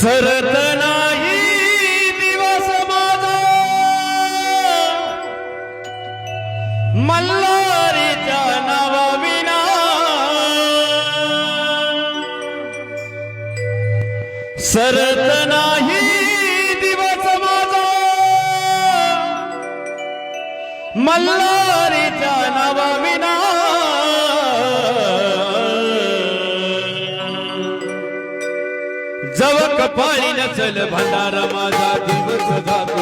सरत नाही दिवस माझा. मल्हारीच्या नावा विना सरत नाही दिवस माझा. मल्हारीच्या नावा कपाळी नसल भंडारा माझा दिवस जातो